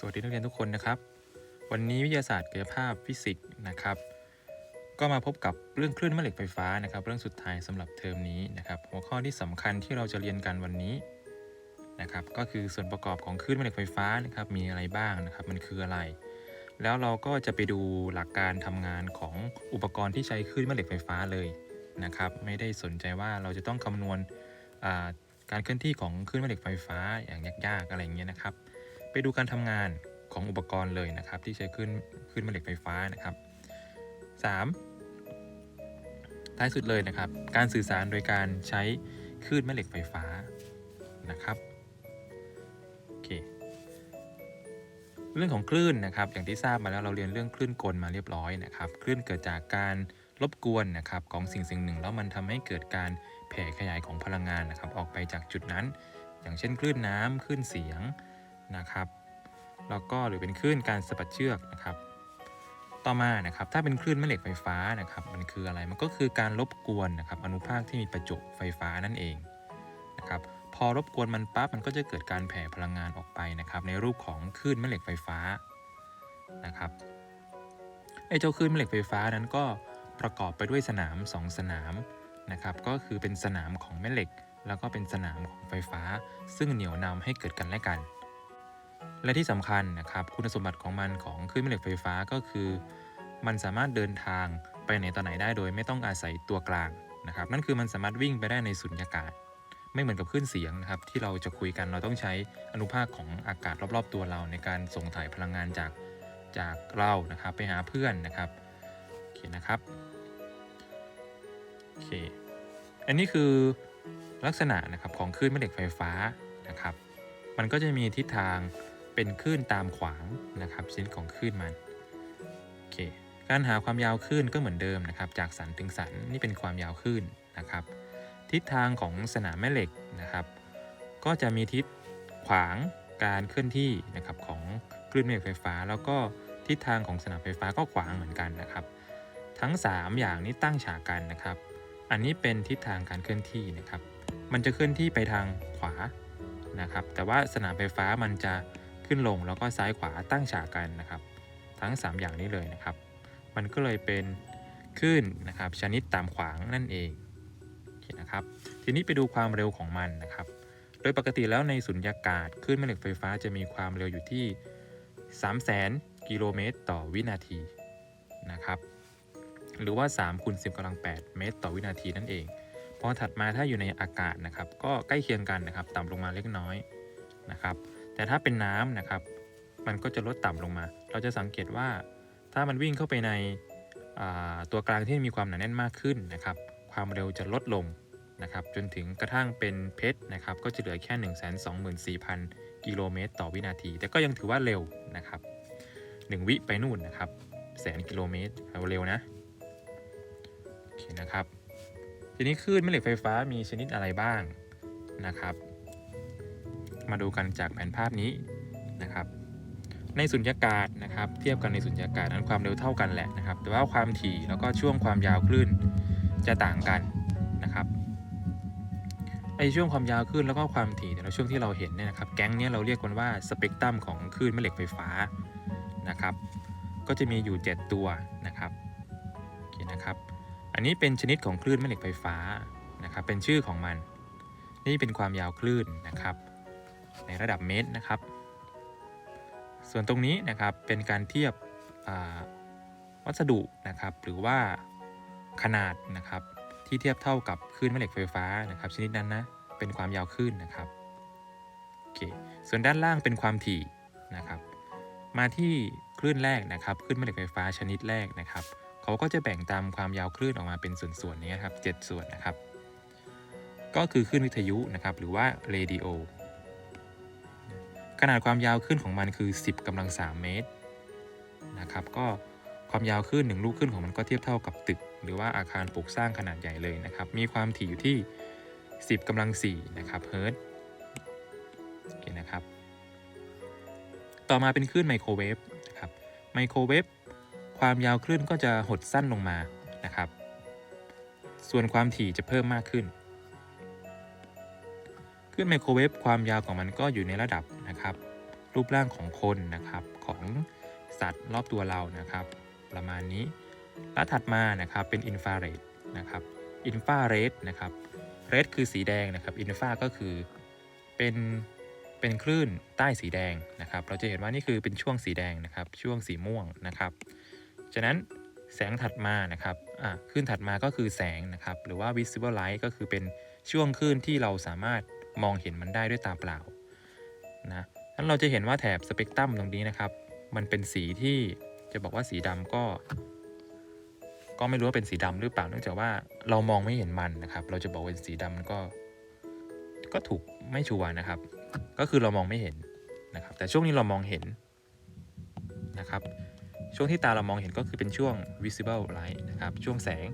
สวัสดีนักเรียนทุกคนนะครับ วันนี้วิทยาศาสตร์กายภาพฟิสิกส์นะครับ ก็มาพบกับเรื่องคลื่นแม่เหล็กไฟฟ้านะครับ เรื่องสุดท้ายสำหรับเทอมนี้นะครับ หัวข้อที่สำคัญที่เราจะเรียนกันวันนี้นะครับ ก็คือส่วนประกอบของคลื่นแม่เหล็กไฟฟ้านะครับ มีอะไรบ้างนะครับ มันคืออะไร แล้วเราก็จะไปดูหลักการทำงานของอุปกรณ์ที่ใช้คลื่นแม่เหล็กไฟฟ้าเลยนะครับ ไม่ได้สนใจว่าเราจะต้องคำนวณการเคลื่อนที่ของคลื่นแม่เหล็กไฟฟ้าอย่างยากๆอะไรอย่างเงี้ยนะครับ ไปดูการทำงานของอุปกรณ์เลยนะครับ ที่ใช้ขึ้นขึ้นแม่เหล็กไฟฟ้านะครับ 3. ท้ายสุดเลยนะครับ การสื่อสารโดยการใช้คลื่นแม่เหล็กไฟฟ้านะครับโอเคเรื่องของคลื่นนะครับ อย่างที่ทราบมาแล้วเราเรียนเรื่องคลื่นกลมาเรียบร้อยนะครับคลื่นเกิดจากการรบกวนนะครับของสิ่งสิ่งหนึ่ง แล้วมันทำให้เกิดการแผ่ขยายของพลังงานนะครับ ออกไปจากจุดนั้น อย่างเช่นคลื่นน้ำคลื่นเสียง นะครับ แล้วก็หรือเป็นคลื่นการสะบัดเชือกนะครับ ต่อมานะครับถ้าเป็นคลื่นแม่เหล็กไฟฟ้านะครับ มันคืออะไรมันก็คือการรบกวนนะครับอนุภาคที่มีประจุไฟฟ้านั่นเองนะครับพอรบกวนมันปั๊บมันก็จะเกิดการแผ่พลังงานออกไปนะครับ ในรูปของคลื่นแม่เหล็กไฟฟ้านะครับไอ้เจ้าคลื่นแม่เหล็กไฟฟ้านั้นก็ประกอบไปด้วยสนาม 2 สนามนะครับ ก็คือเป็นสนามของแม่เหล็ก แล้วก็เป็นสนามของไฟฟ้า ซึ่งเหนี่ยวนำให้เกิดกันและกัน และที่สำคัญนะครับคุณสมบัติของมันของคลื่นแม่เหล็กไฟฟ้าก็คือ มันสามารถเดินทางไปไหนต่อไหนได้โดยไม่ต้องอาศัยตัวกลางนะครับ นั่นคือมันสามารถวิ่งไปได้ในสุญญากาศ ไม่เหมือนกับคลื่นเสียงนะครับ ที่เราจะคุยกันเราต้องใช้อนุภาคของอากาศรอบ ๆ ตัวเราในการส่งถ่ายพลังงานจากจากเรานะครับ ไปหาเพื่อนนะครับโอเคนะครับโอเคอันนี้คือลักษณะนะครับของคลื่นแม่เหล็กไฟฟ้านะครับ มันก็จะมีทิศทาง เป็นคลื่นตามขวางนะครับชนิดของคลื่นมันโอเคการหาความยาวคลื่นก็เหมือนเดิมนะครับจากสันถึงสันนี่เป็นความยาวคลื่นนะครับ ทิศทางของสนามแม่เหล็กนะครับ ก็จะมีทิศขวางการเคลื่อนที่นะครับของคลื่นแม่เหล็กไฟฟ้า แล้วก็ทิศทางของสนามไฟฟ้าก็ขวางเหมือนกันนะครับ ทั้ง 3 อย่างนี้ตั้งฉากกันนะครับ อันนี้เป็นทิศทางการเคลื่อนที่นะครับ มันจะเคลื่อนที่ไปทางขวานะครับ แต่ว่าสนามไฟฟ้ามันจะ ขึ้นลงแล้วก็ซ้ายขวาตั้งฉากกันนะครับ ทั้ง 3 อย่างนี้เลยนะครับ มันก็เลยเป็นคลื่นนะครับชนิดตามขวางนั่นเองเนะครับ ทีนี้ไปดูความเร็วของมันนะครับ โดยปกติแล้วในสุญญากาศคลื่นแม่เหล็กไฟฟ้าจะมีความเร็วอยู่ที่ 3 0 0 0 0 0 กิโลเมตรต่อวินาทีนะครับหรือว่า3คูณ10กำลัง 8 เมตร ต่อวินาทีนั่นเอง พอถัดมาถ้าอยู่ในอากาศนะครับ ก็ใกล้เคียงกันนะครับ ต่ำลงมาเล็กน้อยนะครับ แต่ถ้าเป็นน้ำนะครับ มันก็จะลดต่ำลงมา เราจะสังเกตว่าถ้ามันวิ่งเข้าไปในตัวกลางที่มีความหนาแน่นมากขึ้นนะครับ ความเร็วจะลดลงนะครับ จนถึงกระทั่งเป็นเพชรนะครับ ก็จะเหลือแค่ 1 2 4 0 0 0 กิโลเมตรต่อวินาที แต่ก็ยังถือว่าเร็วนะครับ 1 วิไปนู่นนะครับ แสนกิโลเมตรเร็วนะโอเคนะครับ ทีนี้คลื่นแม่เหล็กไฟฟ้ามีชนิดอะไรบ้างนะครับ มาดูกันจากแผนภาพนี้นะครับ ในสุญญากาศนะครับ เทียบกันในสุญญากาศนั้นความเร็วเท่ากันแหละนะครับ แต่ว่าความถี่แล้วก็ช่วงความยาวคลื่นจะต่างกันนะครับไอช่วงความยาวคลื่นแล้วก็ความถี่แต่ละช่วงที่เราเห็นเนี่ยนะครับแก๊งเนี้ยเราเรียกกันว่าสเปกตรัมของคลื่นแม่เหล็กไฟฟ้านะครับ ก็จะมีอยู่ 7 ตัวนะครับโอเคนะครับ อันนี้เป็นชนิดของคลื่นแม่เหล็กไฟฟ้านะครับ เป็นชื่อของมัน นี่เป็นความยาวคลื่นนะครับ ในระดับเมตรนะครับ ส่วนตรงนี้นะครับเป็นการเทียบวัสดุนะครับ หรือว่าขนาดนะครับ ที่เทียบเท่ากับคลื่นแม่เหล็กไฟฟ้านะครับ ชนิดนั้นนะเป็นความยาวคลื่นนะครับโอเคส่วนด้านล่างเป็นความถี่นะครับ มาที่คลื่นแรกนะครับคลื่นแม่เหล็กไฟฟ้าชนิดแรกนะครับเขาก็จะแบ่งตามความยาวคลื่นออกมาเป็นส่วนๆนี้ครับ7ส่วนนะครับ ก็คือคลื่นวิทยุนะครับ หรือว่าเรดิโอ ขนาดความยาวคลื่นของมันคือ 10กำลัง 3 เมตรนะครับ ก็ความยาวคลื่นหนึ่งลูกคลื่นของมันก็เทียบเท่ากับตึก หรือว่าอาคารปลูกสร้างขนาดใหญ่เลยนะครับ มีความถี่อยู่ที่ 10กำลัง4นะครับเฮิรตซ์โอเคนะครับ ต่อมาเป็นคลื่นไมโครเวฟนะครับไมโครเวฟความยาวคลื่นก็จะหดสั้นลงมานะครับ ส่วนความถี่จะเพิ่มมากขึ้น คลื่นไมโครเวฟความยาวของมันก็อยู่ในระดับนะครับ รูปร่างของคนนะครับของสัตว์รอบตัวเรานะครับ ประมาณนี้แล้วถัดมานะครับเป็นอินฟราเรดนะครับอินฟราเรดนะครับเรดคือสีแดงนะครับอินฟราก็คือเป็นเป็นคลื่นใต้สีแดงนะครับ เราจะเห็นว่านี่คือเป็นช่วงสีแดงนะครับ ช่วงสีม่วงนะครับ ฉะนั้นแสงถัดมานะครับอะคลื่นถัดมาก็คือแสงนะครับ หรือว่า visible light ก็คือเป็นช่วงคลื่นที่เราสามารถ มองเห็นมันได้ด้วยตาเปล่านะนั้นเราจะเห็นว่าแถบสเปกตรัมตรงนี้นะครับ มันเป็นสีที่จะบอกว่าสีดำก็ ก็ไม่รู้ว่าเป็นสีดำหรือเปล่าเนื่องจากว่าเรามองไม่เห็นมันนะครับ เราจะบอกเป็นสีดำมันก็ ก็ถูกไม่ชัวร์นะครับ ก็คือเรามองไม่เห็นนะครับ แต่ช่วงนี้เรามองเห็นนะครับ ช่วงที่ตาเรามองเห็นก็คือเป็นช่วง visible light นะครับ ช่วงแสง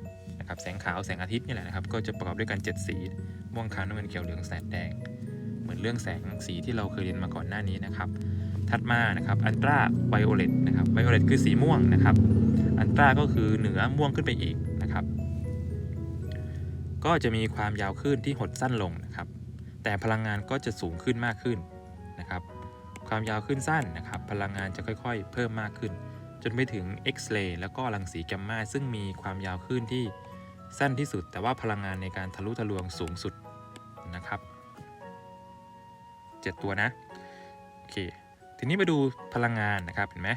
นะครับแสงขาวแสงอาทิตย์นี่แหละนะครับก็จะประกอบด้วยกัน 7 สีม่วงขาวน้ำเงินเขียวเหลืองแสดแดง เหมือนเรื่องแสงสีที่เราเคยเรียนมาก่อนหน้านี้นะครับ ถัดมานะครับอันตราไวโอเลตนะครับไวโอเลตคือสีม่วงนะครับ อันตราก็คือเหนือม่วงขึ้นไปอีกนะครับ ก็จะมีความยาวขึ้นที่หดสั้นลงนะครับ แต่พลังงานก็จะสูงขึ้นมากขึ้นนะครับ ความยาวขึ้นสั้นนะครับ พลังงานจะค่อยๆ เพิ่มมากขึ้นจนไปถึงเอ็กซเรย์แล้วก็รังสีแกมมาซึ่งมีความยาวขึ้นที่ สั้นที่สุด แต่ว่าพลังงานในการทะลุทะลวงสูงสุดนะครับ 7 ตัวนะโอเคทีนี้มาดูพลังงานนะครับเห็นไหม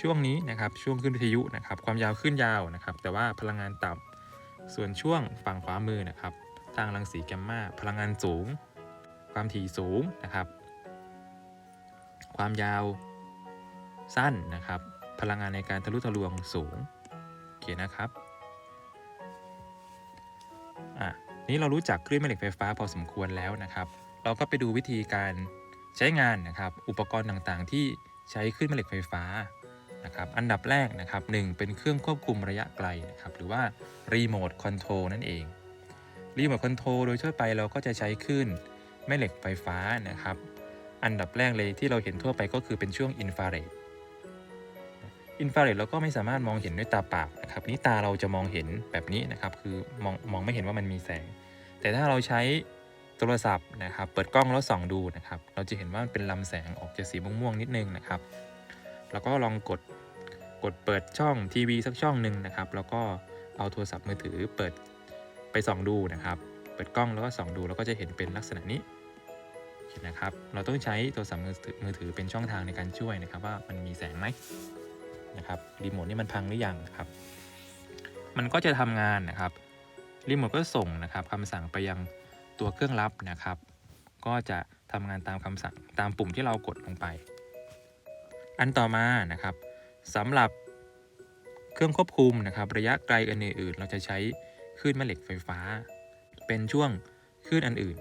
ช่วงนี้นะครับช่วงขึ้นวิทยุนะครับความยาวขึ้นยาวนะครับ แต่ว่าพลังงานต่ำส่วนช่วงฝั่งขวามือนะครับ ทางรังสีแกมมาพลังงานสูง ความถี่สูงนะครับ ความยาวสั้นนะครับ พลังงานในการทะลุทะลวงสูงโอเคนะครับ นี้เรารู้จักคลื่นแม่เหล็กไฟฟ้าพอสมควรแล้วนะครับ เราก็ไปดูวิธีการใช้งานนะครับ อุปกรณ์ต่างๆ ที่ใช้คลื่นแม่เหล็กไฟฟ้านะครับ อันดับแรกนะครับหนึ่งเป็นเครื่องควบคุมระยะไกลนะครับ หรือว่ารีโมทคอนโทรลนั่นเองรีโมทคอนโทรลโดยทั่วไปเราก็จะใช้คลื่นแม่เหล็กไฟฟ้านะครับ อันดับแรกเลยที่เราเห็นทั่วไปก็คือเป็นช่วงอินฟราเรด อินฟราเรดเราก็ไม่สามารถมองเห็นด้วยตาเปล่านะครับนี่ตาเราจะมองเห็นแบบนี้นะครับคือมองมองไม่เห็นว่ามันมีแสง แต่ถ้าเราใช้โทรศัพท์นะครับเปิดกล้องแล้วส่องดูนะครับเราจะเห็นว่ามันเป็นลำแสงออกจากสีม่วงๆนิดนึงนะครับ แล้วก็ลองกดกดเปิดช่องทีวีสักช่องหนึ่งนะครับ แล้วก็เอาโทรศัพท์มือถือเปิดไปส่องดูนะครับ เปิดกล้องแล้วก็ส่องดูแล้วก็จะเห็นเป็นลักษณะนี้เห็นนะครับ เราต้องใช้โทรศัพท์มือถือมือถือเป็นช่องทางในการช่วยนะครับ ว่ามันมีแสงไหม นะครับรีโมทนี่มันพังหรือยังนะครับ มันก็จะทำงานนะครับรีโมทก็ส่งนะครับคำสั่งไปยังตัวเครื่องรับนะครับ ก็จะทำงานตามคำสั่งตามปุ่มที่เรากดลงไป อันต่อมานะครับสำหรับเครื่องควบคุมนะครับ ระยะไกลอันอื่นๆเราจะใช้คลื่นแม่เหล็กไฟฟ้า เป็นช่วงคลื่นอันอื่น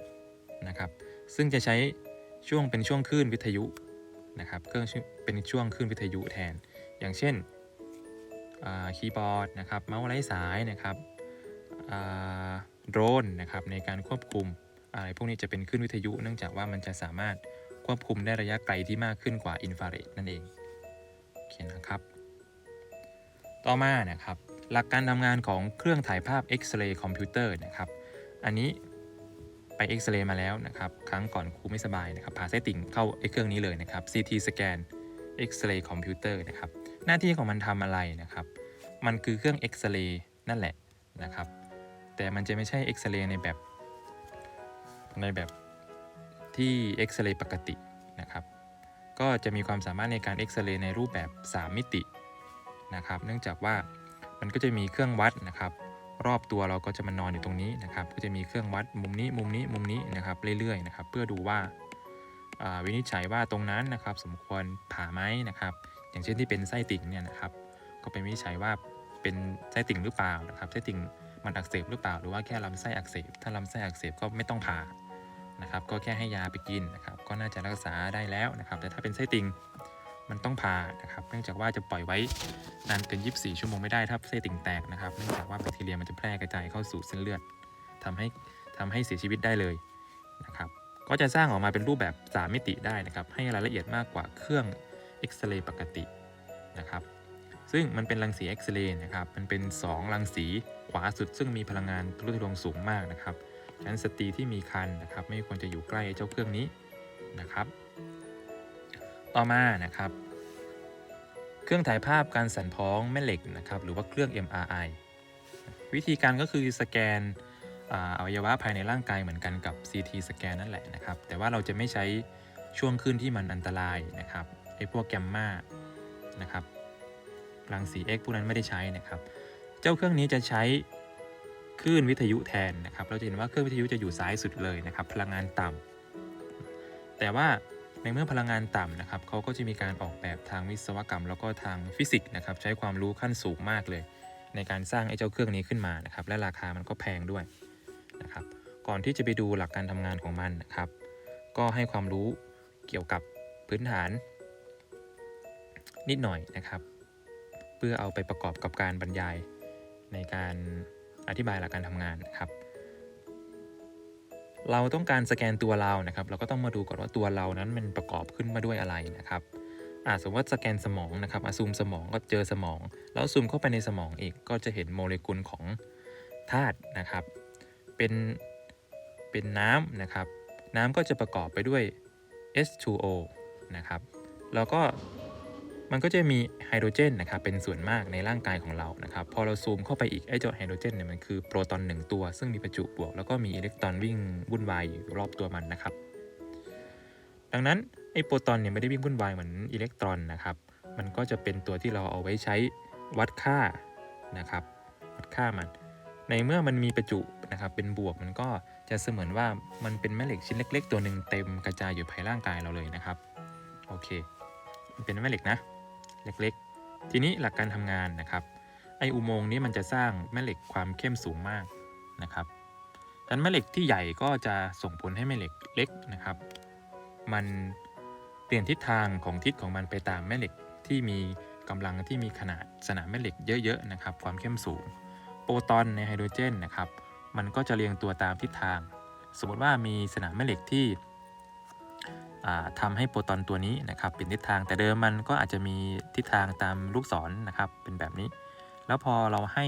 นะครับ ซึ่งจะใช้ช่วงเป็นช่วงคลื่นวิทยุนะครับเครื่องเป็นช่วงคลื่นวิทยุแทน อย่างเช่นคีย์บอร์ดนะครับเมาส์ไร้สายนะครับโดรนนะครับในการควบคุมอะไรพวกนี้จะเป็นคลื่นวิทยุ เนื่องจากว่ามันจะสามารถควบคุมได้ระยะไกลที่มากขึ้นกว่าอินฟราเรดนั่นเองโอเคนะครับ ต่อมานะครับหลักการทำงานของเครื่องถ่ายภาพเอ็กซเรย์คอมพิวเตอร์นะครับอันนี้ไปเอ็กซเรย์มาแล้วนะครับครั้งก่อนครูไม่สบายนะครับพาไส้ติ่งเข้าไอ้เครื่องนี้เลยนะครับ CT สแกนเอ็กซเรย์คอมพิวเตอร์นะครับ หน้าที่ของมันทำอะไรนะครับ มันคือเครื่องเอ็กซเรย์นั่นแหละนะครับ แต่มันจะไม่ใช่เอ็กซเรย์ในแบบ ในแบบที่เอ็กซเรย์ปกตินะครับ ก็จะมีความสามารถในการเอ็กซเรย์ในรูปแบบ 3 มิตินะครับ เนื่องจากว่ามันก็จะมีเครื่องวัดนะครับ รอบตัวเราก็จะมานอนอยู่ตรงนี้นะครับ ก็จะมีเครื่องวัดมุมนี้มุมนี้มุมนี้นะครับเรื่อยๆนะครับ เพื่อดูว่าวินิจฉัยว่าตรงนั้นนะครับ สมควรผ่าไหมนะครับ อย่างเช่นที่เป็นไส้ติ่งเนี่ยนะครับ ก็เป็นวิจัยว่าเป็นไส้ติ่งหรือเปล่านะครับไส้ติ่งมันอักเสบหรือเปล่า หรือว่าแค่ลำไส้อักเสบ ถ้าลำไส้อักเสบก็ไม่ต้องผ่านะครับ ก็แค่ให้ยาไปกินนะครับ ก็น่าจะรักษาได้แล้วนะครับ แต่ถ้าเป็นไส้ติ่งมันต้องผ่านะครับ เนื่องจากว่าจะปล่อยไว้นานเกิน 24 ชั่วโมงไม่ได้ถ้าไส้ติ่งแตกนะครับ เนื่องจากว่าแบคทีเรียมันจะแพร่กระจายเข้าสู่เส้นเลือดทำให้ทำให้เสียชีวิตได้เลยนะครับ ก็จะสร้างออกมาเป็นรูปแบบ 3 มิติได้นะครับ ให้รายละเอียดมากกว่าเครื่อง เอ็กซเรย์ปกตินะครับ ซึ่งมันเป็นรังสีเอ็กซเรย์นะครับ มันเป็น 2 รังสีขวาสุด ซึ่งมีพลังงานทะลุทะลวงสูงมากนะครับฉะนั้นสตรีที่มีครรภ์นะครับ ไม่ควรจะอยู่ใกล้เจ้าเครื่องนี้นะครับ ต่อมานะครับ เครื่องถ่ายภาพการสั่นพ้องแม่เหล็กนะครับ หรือว่าเครื่อง MRI วิธีการก็คือสแกนอ่าอวัยวะภายในร่างกายเหมือนกันกับ CT สแกนนั่นแหละนะครับ แต่ว่าเราจะไม่ใช้ช่วงคลื่นที่มันอันตรายนะครับ ไอ้พวกแกมมานะครับรังสี X พวกนั้นไม่ได้ใช้นะครับ เจ้าเครื่องนี้จะใช้คลื่นวิทยุแทนนะครับ เราจะเห็นว่าเครื่องวิทยุจะอยู่ซ้ายสุดเลยนะครับ พลังงานต่ำแต่ว่าในเมื่อพลังงานต่ำนะครับเขาก็จะมีการออกแบบทางวิศวกรรม แล้วก็ทางฟิสิกส์นะครับ ใช้ความรู้ขั้นสูงมากเลย ในการสร้างไอ้เจ้าเครื่องนี้ขึ้นมานะครับ และราคามันก็แพงด้วยนะครับ ก่อนที่จะไปดูหลักการทำงานของมันนะครับ ก็ให้ความรู้เกี่ยวกับพื้นฐาน นิดหน่อยนะครับ เพื่อเอาไปประกอบกับการบรรยายในการอธิบายหลักการทำงานนะครับ เราต้องการสแกนตัวเรานะครับ เราก็ต้องมาดูก่อนว่าตัวเรานั้นมันประกอบขึ้นมาด้วยอะไรนะครับอาสมมติว่าสแกนสมองนะครับอะซูมสมองก็เจอสมอง แล้วซูมเข้าไปในสมองอีกก็จะเห็นโมเลกุลของธาตุนะครับ เป็นเป็นน้ำนะครับ น้ำก็จะประกอบไปด้วย H2O นะครับ แล้วก็ มันก็จะมีไฮโดรเจนนะครับเป็นส่วนมากในร่างกายของเรานะครับพอเราซูมเข้าไปอีกไอ้เจ้าไฮโดรเจนเนี่ยมันคือโปรตอนหนึ่งตัว ซึ่งมีประจุบวก แล้วก็มีอิเล็กตรอนวิ่งวุ่นวายอยู่รอบตัวมันนะครับ ดังนั้นไอ้โปรตอนเนี่ยไม่ได้วิ่งวุ่นวายเหมือนอิเล็กตรอนนะครับ มันก็จะเป็นตัวที่เราเอาไว้ใช้วัดค่านะครับ วัดค่ามัน ในเมื่อมันมีประจุนะครับเป็นบวกมันก็จะเสมือนว่ามันเป็นแม่เหล็กชิ้นเล็ก ๆ ตัวหนึ่งเต็มกระจายอยู่ภายร่างกายเราเลยนะครับโอเค มันเป็นแม่เหล็กนะ เล็กๆ ทีนี้หลักการทำงานนะครับ ไออุโมงค์นี้มันจะสร้างแม่เหล็กความเข้มสูงมากนะครับดังนั้นแม่เหล็กที่ใหญ่ก็จะส่งผลให้แม่เหล็กเล็กนะครับ มันเปลี่ยนทิศทางของทิศของมันไปตามแม่เหล็กที่มีกำลังที่มีขนาดสนามแม่เหล็กเยอะๆนะครับ ความเข้มสูง โปรตอนในไฮโดรเจนนะครับ มันก็จะเรียงตัวตามทิศทาง สมมติว่ามีสนามแม่เหล็กที่ ทำาให้โปรตอนตัวนี้นะครับเป็นทิศทางแต่เดิมมันก็อาจจะมีทิศทางตามลูกศรนะครับเป็นแบบนี้ แล้วพอเราให้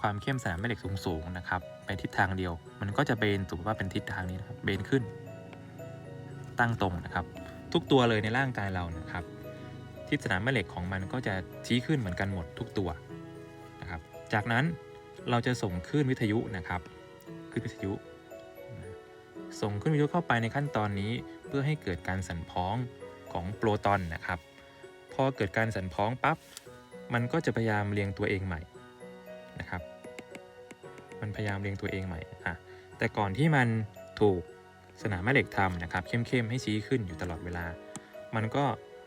ความเข้มสนามแม่เหล็กสูงๆนะครับไปทิศทางเดียว มันก็จะเบนสมมติว่าเป็นทิศทางนี้นะครับเบนขึ้น ตั้งตรงนะครับ ทุกตัวเลยในร่างกายเรานะครับ ทิศสนามแม่เหล็กของมันก็จะชี้ขึ้นเหมือนกันหมดทุกตัวนะครับ จากนั้นเราจะส่งคลื่นวิทยุนะครับคลื่นวิทยุ ส่งคลื่นวิทยุเข้าไปในขั้นตอนนี้ พื่อให้เกิดการสั่นพ้องของโปรตอนนะครับ พอเกิดการสั่นพ้องปั๊บมันก็จะพยายามเรียงตัวเองใหม่นะครับ มันพยายามเรียงตัวเองใหม่อะแต่ก่อนที่มันถูกสนามแม่เหล็กทำนะครับ เข้มๆให้ชี้ขึ้นอยู่ตลอดเวลา มันก็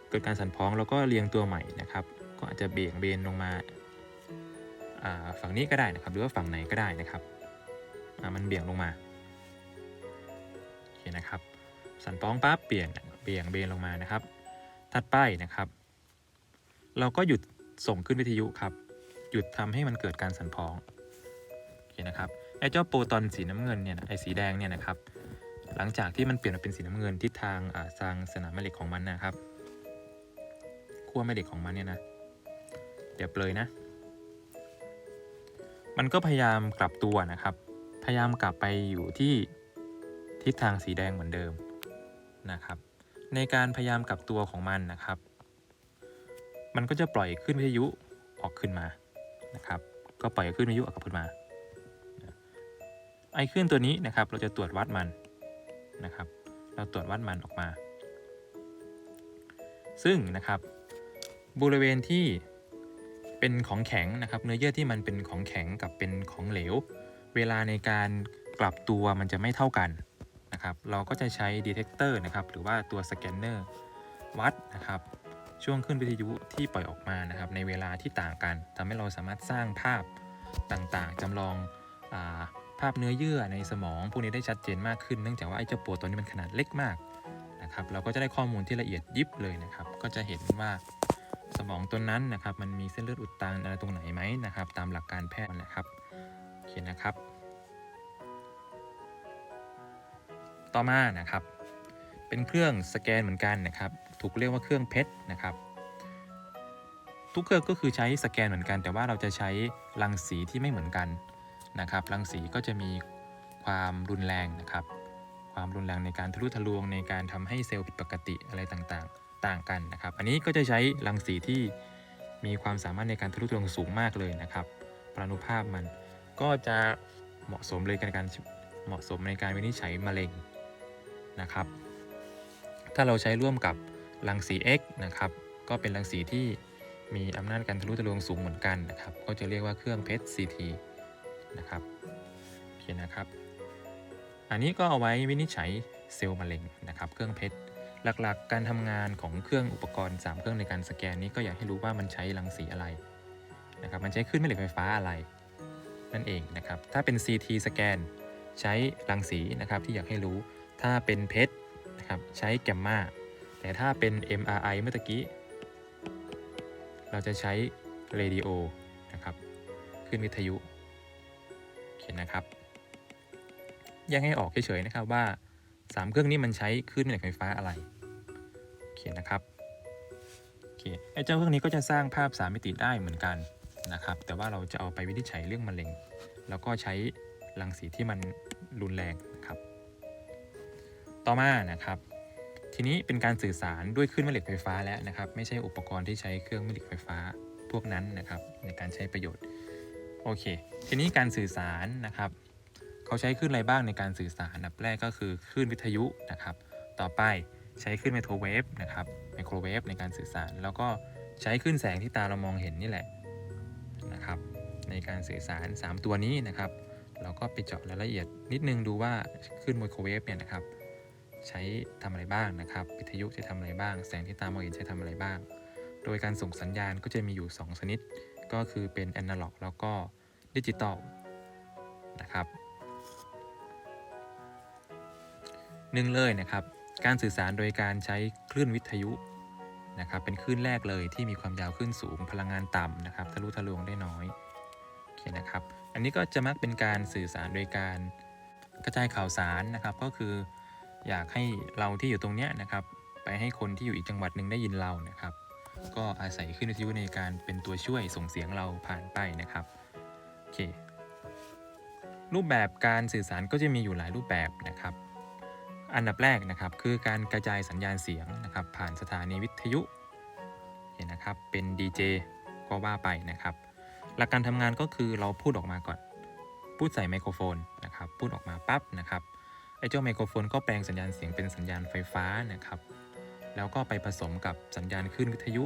เกิดการสั่นพ้องแล้วก็เรียงตัวใหม่นะครับ ก็อาจจะเบี่ยงเบนลงมาฝั่งนี้ก็ได้นะครับ หรือว่าฝั่งไหนก็ได้นะครับมันเบี่ยงลงมาโอเคนะครับ สันพ้องปั๊บเปลี่ยนเบี่ยงเบนลงมานะครับ ถัดไปนะครับ เราก็หยุดส่งขึ้นวิทยุครับ หยุดทำให้มันเกิดการสันพ้องโอเคนะครับไอ้เจ้าโปรตอนสีน้ำเงินเนี่ยไอ้สีแดงเนี่ยนะครับ หลังจากที่มันเปลี่ยนมาเป็นสีน้ำเงินทิศทางอ่าทางสนามแม่เหล็กของมันนะครับขั้วแม่เหล็กของมันเนี่ยนะเดี๋ยวเปลยนะ มันก็พยายามกลับตัวนะครับ พยายามกลับไปอยู่ที่ทิศทางสีแดงเหมือนเดิม นะครับ ในการพยายามกลับตัวของมันนะครับ มันก็จะปล่อยขึ้นวิทยุออกขึ้นมานะครับ ก็ปล่อยขึ้นวิทยุออกขึ้นมา ไอ้คลื่นตัวนี้นะครับ เราจะตรวจวัดมันนะครับ เราตรวจวัดมันออกมา ซึ่งนะครับ บริเวณที่เป็นของแข็งนะครับ เนื้อเยื่อที่มันเป็นของแข็งกับเป็นของเหลว เวลาในการกลับตัวมันจะไม่เท่ากัน นะครับเราก็จะใช้ดีเทคเตอร์นะครับหรือว่าตัวสแกนเนอร์วัดนะครับช่วงขึ้นวิทยุที่ปล่อยออกมานะครับในเวลาที่ต่างกันทำให้เราสามารถสร้างภาพต่างๆจำลองอาภาพเนื้อเยื่อในสมองพวกนี้ได้ชัดเจนมากขึ้นเนื่องจากว่าไอ้เจ้าโปรตัวนี้มันขนาดเล็กมากนะครับเราก็จะได้ข้อมูลที่ละเอียดยิบเลยนะครับ ก็จะเห็นว่าสมองตัวนั้นนะครับมันมีเส้นเลือดอุดตันอะไรตรงไหนไหมนะครับ ตามหลักการแพทย์นะครับโอเคนะครับ ต่อมานะครับ เป็นเครื่องสแกนเหมือนกันนะครับ ถูกเรียกว่าเครื่องเพชรนะครับ ทุกเครื่องก็คือใช้สแกนเหมือนกัน แต่ว่าเราจะใช้รังสีที่ไม่เหมือนกันนะครับ รังสีก็จะมีความรุนแรงนะครับ ความรุนแรงในการทะลุทะลวงในการทำให้เซลล์ผิดปกติอะไรต่างๆ ต่างกันนะครับ อันนี้ก็จะใช้รังสีที่มีความสามารถในการทะลุทะลวงสูงมากเลยนะครับปรานุภาพมันก็จะเหมาะสมเลยในการเหมาะสมในการวินิจฉัยมะเร็ง นะครับ ถ้าเราใช้ร่วมกับรังสี X นะครับ ก็เป็นรังสีที่มีอำนาจการทะลุทะลวงสูงเหมือนกันนะครับ ก็จะเรียกว่าเครื่องเพชร CT นะครับโอเคนะครับ อันนี้ก็เอาไว้วินิจฉัยเซลล์มะเร็งนะครับ เครื่องเพชรหลักๆ การทำงานของเครื่องอุปกรณ์ 3 เครื่องในการสแกนนี้ก็อยากให้รู้ว่ามันใช้รังสีอะไรนะครับ มันใช้คลื่นแม่เหล็กไฟฟ้าอะไร นั่นเองนะครับ ถ้าเป็น CT สแกนใช้รังสีนะครับที่อยากให้รู้ ถ้าเป็นเพชรนะครับใช้แกมมาแต่ถ้าเป็น MRI เมื่อกี้ เราจะใช้เรดิโอนะครับคลื่นวิทยุโอเคนนะครับแยกให้ออกเฉยๆนะครับว่า 3 เครื่องนี้มันใช้คลื่นแม่เหล็กไฟฟ้าอะไรโอเคนนะครับโอเคไอ้เจ้าเครื่องนี้ก็จะสร้างภาพ 3 มิติได้เหมือนกันนะครับ แต่ว่าเราจะเอาไปวินิจฉัยเรื่องมะเร็ง แล้วก็ใช้รังสีที่มันรุนแรง ต่อมานะครับ ทีนี้เป็นการสื่อสารด้วยคลื่นแม่เหล็กไฟฟ้าแล้วนะครับ ไม่ใช่อุปกรณ์ที่ใช้เครื่องแม่เหล็กไฟฟ้าพวกนั้นนะครับ ในการใช้ประโยชน์โอเค ทีนี้การสื่อสารนะครับ เขาใช้คลื่นอะไรบ้างในการสื่อสารอันดับแรกก็คือคลื่นวิทยุนะครับ ต่อไปใช้คลื่นไมโครเวฟนะครับไมโครเวฟในการสื่อสาร แล้วก็ใช้คลื่นแสงที่ตาเรามองเห็นนี่แหละนะครับ ในการสื่อสาร 3 ตัวนี้นะครับ เราก็ไปเจาะรายละเอียดนิดนึงดูว่าคลื่นไมโครเวฟเนี่ยนะครับ ใช้ทำอะไรบ้างนะครับวิทยุจะทำอะไรบ้าง แสงที่ตามองเห็นใช้ทำอะไรบ้าง โดยการส่งสัญญาณก็จะมีอยู่ 2 ชนิด ก็คือเป็นแอนะล็อกแล้วก็ดิจิตอลนะครับหนึ่งเลยนะครับ การสื่อสารโดยการใช้คลื่นวิทยุนะครับ เป็นคลื่นแรกเลยที่มีความยาวขึ้นสูงพลังงานต่ำนะครับ ทะลุทะลวงได้น้อยโอเคนะครับ อันนี้ก็จะมักเป็นการสื่อสารโดยการกระจายข่าวสารนะครับ ก็คือ อยากให้เราที่อยู่ตรงเนี้ยนะครับ ไปให้คนที่อยู่อีกจังหวัดหนึ่งได้ยินเรานะครับ ก็อาศัยคลื่นวิทยุในการเป็นตัวช่วยส่งเสียงเราผ่านไปนะครับโอเครูปแบบการสื่อสารก็จะมีอยู่หลายรูปแบบนะครับ อันดับแรกนะครับคือการกระจายสัญญาณเสียงนะครับ ผ่านสถานีวิทยุเห็นนะครับเป็น DJ ก็ว่าไปนะครับ หลักการทำงานก็คือเราพูดออกมาก่อน พูดใส่ไมโครโฟนนะครับ พูดออกมาปั๊บนะครับ ไอ้เจ้าไมโครโฟนก็แปลงสัญญาณเสียงเป็นสัญญาณไฟฟ้านะครับ แล้วก็ไปผสมกับสัญญาณคลื่นวิทยุ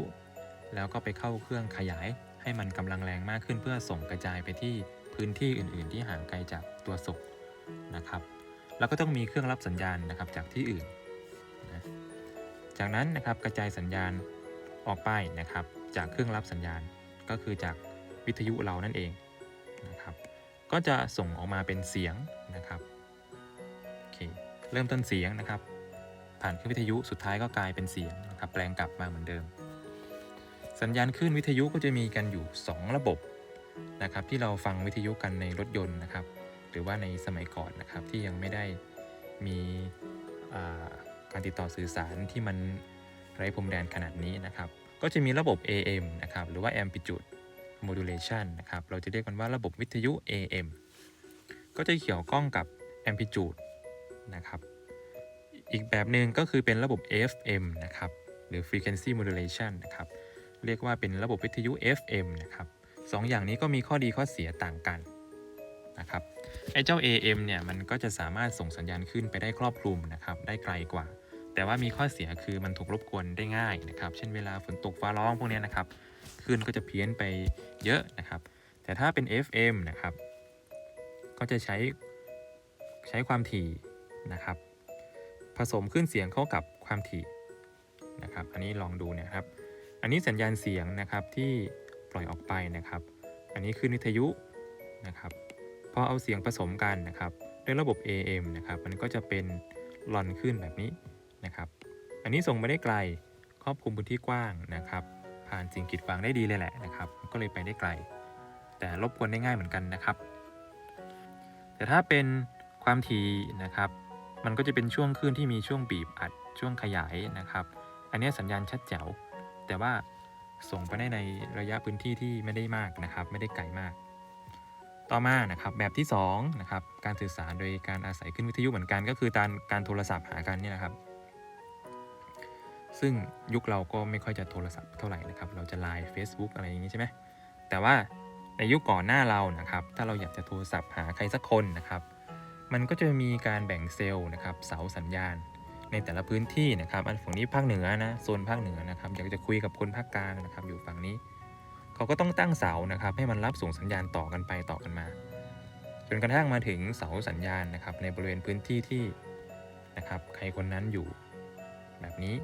แล้วก็ไปเข้าเครื่องขยายให้มันกำลังแรงมากขึ้นเพื่อส่งกระจายไปที่พื้นที่อื่น ๆ ที่ห่างไกลจากตัวส่งนะครับ แล้วก็ต้องมีเครื่องรับสัญญาณนะครับจากที่อื่นนะจากนั้นนะครับกระจายสัญญาณออกไปนะครับ จากเครื่องรับสัญญาณก็คือจากวิทยุเรานั่นเองนะครับ ก็จะส่งออกมาเป็นเสียง เริ่มต้นเสียงนะครับ ผ่านครื่องวิทยุสุดท้ายก็กลายเป็นเสียงนะครับแปลงกลับมาเหมือนเดิม สัญญาณคลื่นวิทยุก็จะมีกันอยู่ 2 ระบบนะครับที่เราฟังวิทยุกันในรถยนต์นะครับ หรือว่าในสมัยก่อนนะครับที่ยังไม่ได้มีการติดต่อสื่อสารที่มันไร้พรมแดนขนาดนี้นะครับ ก็จะมีระบบ AM นะครับหรือว่า amplitude modulation นะครับเราจะเรียกกันว่าระบบวิทยุ AM ก็จะเกี่ยวข้องกับ amplitude นะครับ อีกแบบหนึ่งก็คือเป็นระบบ FM นะครับ หรือ frequency modulation นะครับ เรียกว่าเป็นระบบวิทยุ FM นะครับสองอย่างนี้ก็มีข้อดีข้อเสียต่างกันนะครับ ไอ้เจ้า AM เนี่ยมันก็จะสามารถส่งสัญญาณขึ้นไปได้ครอบคลุมนะครับ ได้ไกลกว่า แต่ว่ามีข้อเสียคือมันถูกรบกวนได้ง่ายนะครับ เช่นเวลาฝนตกฟ้าร้องพวกนี้นะครับคลื่นก็จะเพี้ยนไปเยอะนะครับ แต่ถ้าเป็น FM นะครับ ก็จะใช้ใช้ความถี่ นะครับ ผสมขึ้นเสียงเข้ากับความถี่นะครับ อันนี้ลองดูเนะครับ อันนี้สัญญาณเสียงนะครับที่ปล่อยออกไปนะครับ อันนี้คือวิทยุนะครับพอเอาเสียงผสมกันนะครับด้วยระบบ AM นะครับ มันก็จะเป็นลอนขึ้นแบบนี้นะครับ อันนี้ส่งไปได้ไกลครอบคลุมพื้นที่กว้างนะครับ ผ่านสิ่งกีดขวางได้ดีเลยแหละนะครับ ก็เลยไปได้ไกล แต่รบกวนได้ง่ายเหมือนกันนะครับ แต่ถ้าเป็นความถี่นะครับ มันก็จะเป็นช่วงคลื่นที่มีช่วงบีบอัดช่วงขยายนะครับ อันนี้สัญญาณชัดแจ๋ว แต่ว่าส่งไปได้ในระยะพื้นที่ที่ไม่ได้มากนะครับ ไม่ได้ไกลมาก ต่อมานะครับแบบที่2นะครับการสื่อสารโดยการอาศัยขึ้นวิทยุเหมือนกัน ก็คือการการโทรศัพท์หากันเนี่ยนะครับ ซึ่งยุคเราก็ไม่ค่อยจะโทรศัพท์เท่าไหร่นะครับ เราจะไลน์ Facebook อะไรอย่างนี้ใช่ไหมแต่ว่าในยุคก่อนหน้าเรานะครับ ถ้าเราอยากจะโทรศัพท์หาใครสักคนนะครับ มันก็จะมีการแบ่งเซลล์นะครับเสาสัญญาณ ในแต่ละพื้นที่นะครับ อันฝั่งนี้ภาคเหนือนะโซนภาคเหนือนะครับ อยากจะคุยกับคนภาคกลางนะครับ อยู่ฝั่งนี้ เขาก็ต้องตั้งเสานะครับ ให้มันรับส่งสัญญาณต่อกันไปต่อกันมาจนกระทั่งมาถึงเสาสัญญาณนะครับ ในบริเวณพื้นที่ที่นะครับใครคนนั้นอยู่แบบนี้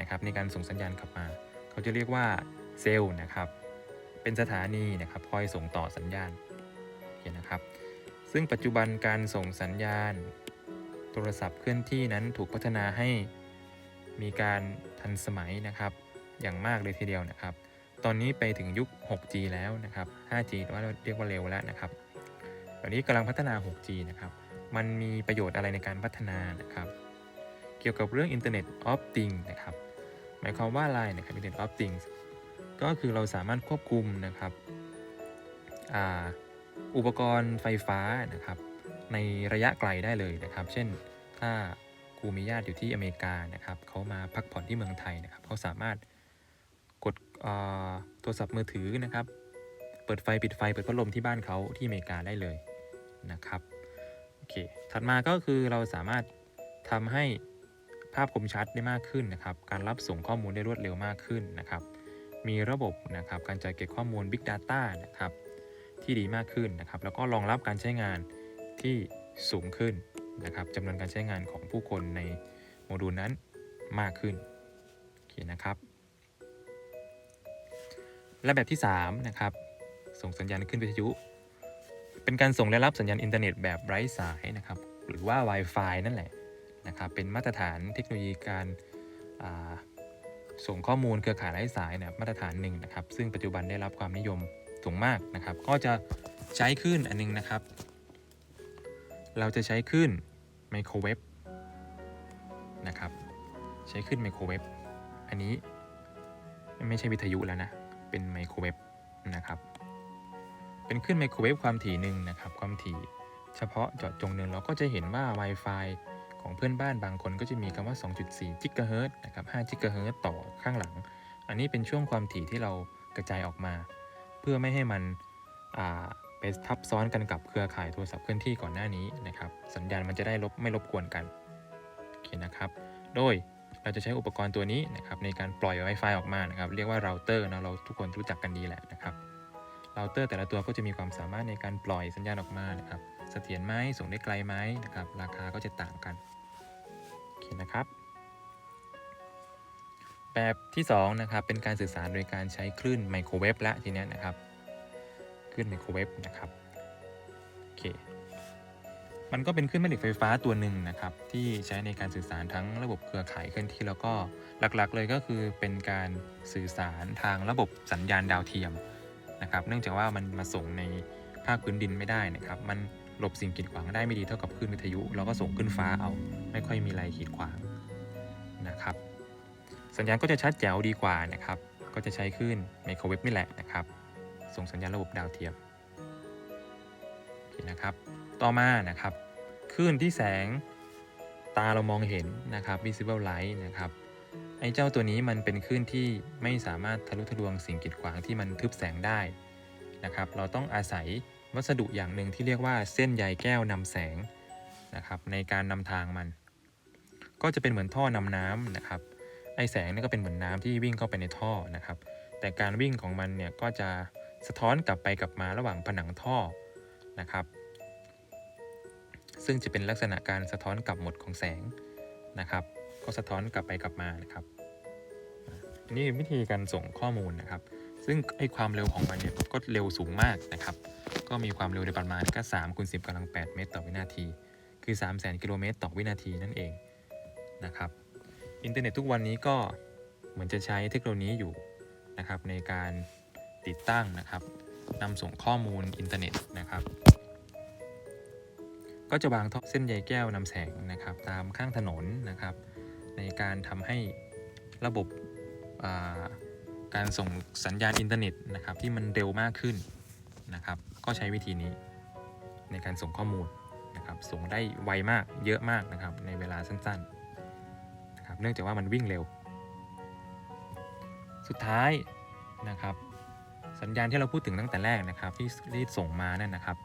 นะครับในการส่งสัญญาณกลับมา เขาจะเรียกว่าเซลล์นะครับ เป็นสถานีนะครับคอยส่งต่อสัญญาณโอเคนะครับ ซึ่งปัจจุบันการส่งสัญญาณ โทรศัพท์เคลื่อนที่นั้นถูกพัฒนาให้มีการทันสมัยนะครับ อย่างมากเลยทีเดียวนะครับ ตอนนี้ไปถึงยุค 6G แล้วนะครับ 5G ว่าเรียกว่าเร็วแล้วนะครับตอนนี้กำลังพัฒนา 6G นะครับ มันมีประโยชน์อะไรในการพัฒนานะครับ เกี่ยวกับเรื่อง Internet of Things นะครับ หมายความว่าอะไรนะครับ Internet of Things ก็คือเราสามารถควบคุมนะครับ อ่า อุปกรณ์ไฟฟ้านะครับ ในระยะไกลได้เลยนะครับ เช่นถ้าครูมีญาติอยู่ที่อเมริกานะครับเขามาพักผ่อนที่เมืองไทยนะครับเขาสามารถกดโทรศัพท์มือถือนะครับ เปิดไฟปิดไฟเปิดพัดลมที่บ้านเขาที่อเมริกาได้เลยนะครับโอเคถัดมาก็คือเราสามารถทำให้ภาพคมชัดได้มากขึ้นนะครับ การรับส่งข้อมูลได้รวดเร็วมากขึ้นนะครับ มีระบบนะครับการจัดเก็บข้อมูล Big Data นะครับ ที่ดีมากขึ้นนะครับแล้วก็รองรับการใช้งานที่สูงขึ้นนะครับจำนวนการใช้งานของผู้คนในโมดูลนั้นมากขึ้นโอเคนะครับและแบบที่3นะครับส่งสัญญาณขึ้นวิทยุ เป็นการส่งและรับสัญญาณอินเทอร์เน็ตแบบไร้สายนะครับหรือว่า Wi-Fi นั่นแหละนะครับเป็นมาตรฐานเทคโนโลยีการาส่งข้อมูลเครือข่ายไร้สายเนี่ยมาตรฐานหนึ่งนะครับซึ่งปัจจุบันได้รับความนิยม สูงมากนะครับ ก็จะใช้คลื่นอันนึงนะครับ เราจะใช้คลื่นไมโครเวฟนะครับ ใช้คลื่นไมโครเวฟอันนี้ไม่ใช่วิทยุแล้วนะ เป็นไมโครเวฟนะครับ เป็นคลื่นไมโครเวฟความถี่หนึ่งนะครับ ความถี่เฉพาะเจาะจงหนึ่งเราก็จะเห็นว่า Wi-Fi ของเพื่อนบ้านบางคนก็จะมีคำว่า 2.4 กิกะเฮิรตซ์นะครับ 5 กิกะเฮิรตซ์ต่อข้างหลัง อันนี้เป็นช่วงความถี่ที่เรากระจายออกมา พื่อไม่ให้มันไปทับซ้อนกันกับเครือข่ายโทรศัพท์เคลื่อนที่ก่อนหน้านี้นะครับ สัญญาณมันจะได้ลบไม่รบกวนกันโอเคนะครับ โดยเราจะใช้อุปกรณ์ตัวนี้นะครับในการปล่อย Wi-Fi ออกมานะครับ เรียกว่าเราเตอร์นะเราทุกคนรู้จักกันดีแหละนะครับเราเตอร์แต่ละตัวก็จะมีความสามารถในการปล่อยสัญญาณออกมานะครับเสถียรไหมส่งได้ไกลไหมนะครับ ราคาก็จะต่างกันโอเคนะครับ แบบที่2นะครับเป็นการสื่อสารโดยการใช้คลื่นไมโครเวฟและทีนี้นะครับคลื่นไมโครเวฟนะครับโอเคมันก็เป็นคลื่นแม่เหล็กไฟฟ้าตัวหนึ่งนะครับ ที่ใช้ในการสื่อสารทั้งระบบเครือข่ายเคลื่อนที่แล้วก็หลักๆ เลยก็คือเป็นการสื่อสารทางระบบสัญญาณดาวเทียมนะครับ เนื่องจากว่ามันมาส่งในภาคพื้นดินไม่ได้นะครับ มันหลบสิ่งกีดขวางได้ไม่ดีเท่ากับคลื่นวิทยุเราก็ส่งขึ้นฟ้าเอา ไม่ค่อยมีอะไรขีดขวาง สัญญาณก็จะชัดแจ๋วดีกว่านะครับ ก็จะใช้คลื่นไมโครเวฟนี่แหละนะครับ ส่งสัญญาณระบบดาวเทียมนะครับ ต่อมานะครับคลื่นที่แสงตาเรามองเห็นนะครับ visible light นะครับไอ้เจ้าตัวนี้มันเป็นคลื่นที่ไม่สามารถทะลุทะลวงสิ่งกีดขวางที่มันทึบแสงได้นะครับ เราต้องอาศัยวัสดุอย่างหนึ่งที่เรียกว่าเส้นใยแก้วนำแสงนะครับ ในการนำทางมัน ก็จะเป็นเหมือนท่อนำน้ำนะครับ ไอแสงนี่ก็เป็นเหมือนน้ำที่วิ่งเข้าไปในท่อนะครับ แต่การวิ่งของมันเนี่ยก็จะสะท้อนกลับไปกลับมาระหว่างผนังท่อนะครับ ซึ่งจะเป็นลักษณะการสะท้อนกลับหมดของแสงนะครับ ก็สะท้อนกลับไปกลับมานะครับอันนี่วิธีการส่งข้อมูลนะครับ ซึ่งไอความเร็วของมันเนี่ยก็เร็วสูงมากนะครับ ก็มีความเร็วโดยประมาณก็3คูณ10กำลัง8เมตรต่อวินาที คือ 3 0 0 0 0 0กิโลเมตรต่อวินาทีนั่นเองนะครับ อินเทอร์เน็ตทุกวันนี้ก็เหมือนจะใช้เทคโนโลยีอยู่นะครับในการติดตั้งนะครับนำส่งข้อมูลอินเทอร์เน็ตนะครับ ก็จะวางท่อเส้นใยแก้วนำแสงนะครับ ตามข้างถนนนะครับ ในการทำให้ระบบาการส่งสัญญาณอินเทอร์เน็ตนะครับที่มันเร็วมากขึ้นนะครับ ก็ใช้วิธีนี้ในการส่งข้อมูลนะครับ ส่งได้ไวมากเยอะมากนะครับในเวลาสั้นๆ เนื่องจากว่ามันวิ่งเร็ว สุดท้ายนะครับ สัญญาณที่เราพูดถึงตั้งแต่แรกนะครับ ที่ที่ส่งมานั่นนะครับ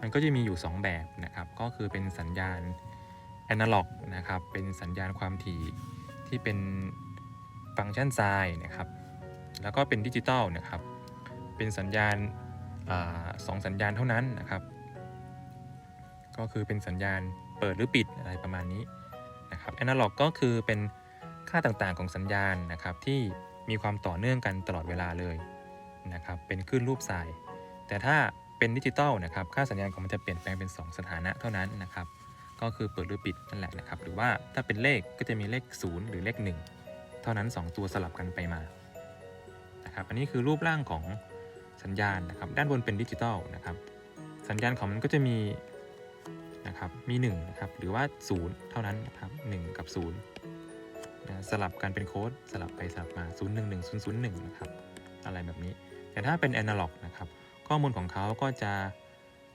มันก็จะมีอยู่ 2 แบบนะครับ ก็คือเป็นสัญญาณแอนะล็อกนะครับ เป็นสัญญาณความถี่ที่เป็นฟังก์ชันไซน์นะครับ แล้วก็เป็นดิจิตอลนะครับ เป็นสัญญาณสองสัญญาณเท่านั้นนะครับ ก็คือเป็นสัญญาณเปิดหรือปิดอะไรประมาณนี้ อนะล็อกก็คือเป็นค่าต่างๆของสัญญาณนะครับที่มีความต่อเนื่องกันตลอดเวลาเลยนะครับเป็นคลื่นรูปสาย แต่ถ้าเป็นดิจิตอลนะครับค่าสัญญาณของมันจะเปลี่ยนแปลงเป็น 2 สถานะเท่านั้นนะครับก็คือเปิดหรือปิดนั่นแหละนะครับหรือว่าถ้าเป็นเลขก็จะมีเลข 0 หรือเลข 1 เท่านั้น 2 ตัวสลับกันไปมานะครับอันนี้คือรูปร่างของสัญญาณนะครับด้านบนเป็นดิจิตอลนะครับสัญญาณของมันก็จะมี นะครับมี1นะครับหรือว่า 0 เท่านั้นนะครับ1กับ0นะสลับกันเป็นโค้ดสลับไปสลับมา 0 1 1 0 0 1นะครับอะไรแบบนี้ แต่ถ้าเป็น Analog นะครับข้อมูลของเขาก็จะ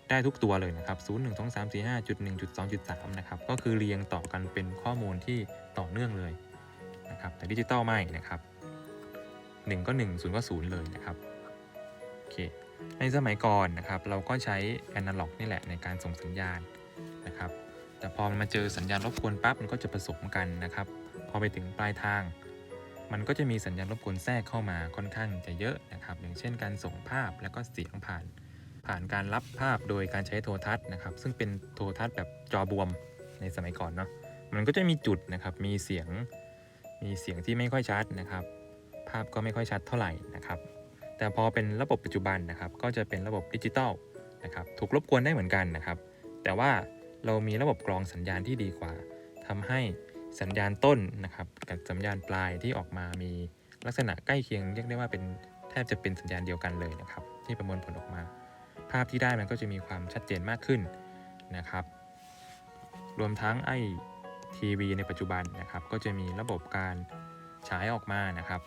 ได้ทุกตัวเลยนะครับ 0 1 2 3 4 5จุด1จุด2จุด3นะครับก็คือเรียงต่อกันเป็นข้อมูลที่ต่อเนื่องเลยนะครับแต่ดิจิตอลไม่นะครับ 1 ก็ 1 0 ก็ 0 เลยนะครับโอเคในสมัยก่อนนะครับเราก็ใช้ Analog นี่แหละในการส่งสัญญาณ นะครับ แต่พอมันมาเจอสัญญาณรบกวนปั๊บมันก็จะผสมกันนะครับ พอไปถึงปลายทาง มันก็จะมีสัญญาณรบกวนแทรกเข้ามาค่อนข้างจะเยอะนะครับ อย่างเช่นการส่งภาพแล้วก็เสียงผ่าน ผ่านการรับภาพโดยการใช้โทรทัศน์นะครับ ซึ่งเป็นโทรทัศน์แบบจอบวมในสมัยก่อนเนาะมันก็จะมีจุดนะครับ มีเสียง มีเสียงที่ไม่ค่อยชัดนะครับ ภาพก็ไม่ค่อยชัดเท่าไหร่นะครับ แต่พอเป็นระบบปัจจุบันนะครับ ก็จะเป็นระบบดิจิตอลนะครับ ถูกรบกวนได้เหมือนกันนะครับ แต่ว่าเรามีระบบกรองสัญญาณที่ดีกว่าทำให้สัญญาณต้นนะครับกับสัญญาณปลายที่ออกมามีลักษณะใกล้เคียงเรียกได้ว่าเป็นแทบจะเป็นสัญญาณเดียวกันเลยนะครับ ที่ประมวลผลออกมา ภาพที่ได้มันก็จะมีความชัดเจนมากขึ้นนะครับ รวมทั้งไอทีวีในปัจจุบันนะครับ ก็จะมีระบบการฉายออกมานะครับ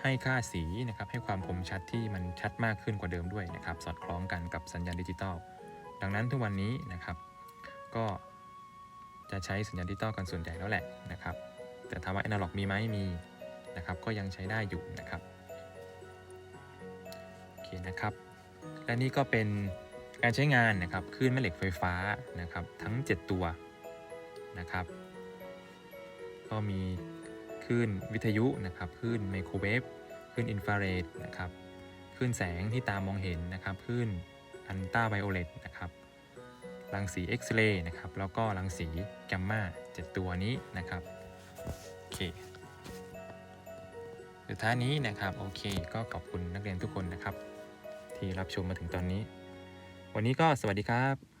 ให้ค่าสีนะครับให้ความคมชัดที่มันชัดมากขึ้นกว่าเดิมด้วยนะครับ สอดคล้องกันกับสัญญาณดิจิตอล ดังนั้นทุกวันนี้นะครับ ก็จะใช้สัญญาณดิจิตอลกันส่วนใหญ่แล้วแหละนะครับ แต่ถามว่าแอนะล็อกมีไหมมีนะครับ ก็ยังใช้ได้อยู่นะครับโอเคนะครับ และนี่ก็เป็นการใช้งานนะครับคลื่นแม่เหล็กไฟฟ้านะครับทั้ง 7 ตัวนะครับ ก็มีคลื่นวิทยุนะครับคลื่นไมโครเวฟคลื่นอินฟราเรดนะครับคลื่นแสงที่ตามองเห็นนะครับคลื่น อันต้าไวโอเลตนะครับรังสีเอ็กซเรย์นะครับ แล้วก็รังสีแกมมา7ตัวนี้นะครับโอเคสุดท้ายนี้นะครับโอเค ก็ขอบคุณนักเรียนทุกคนนะครับ ที่รับชมมาถึงตอนนี้ วันนี้ก็สวัสดีครับ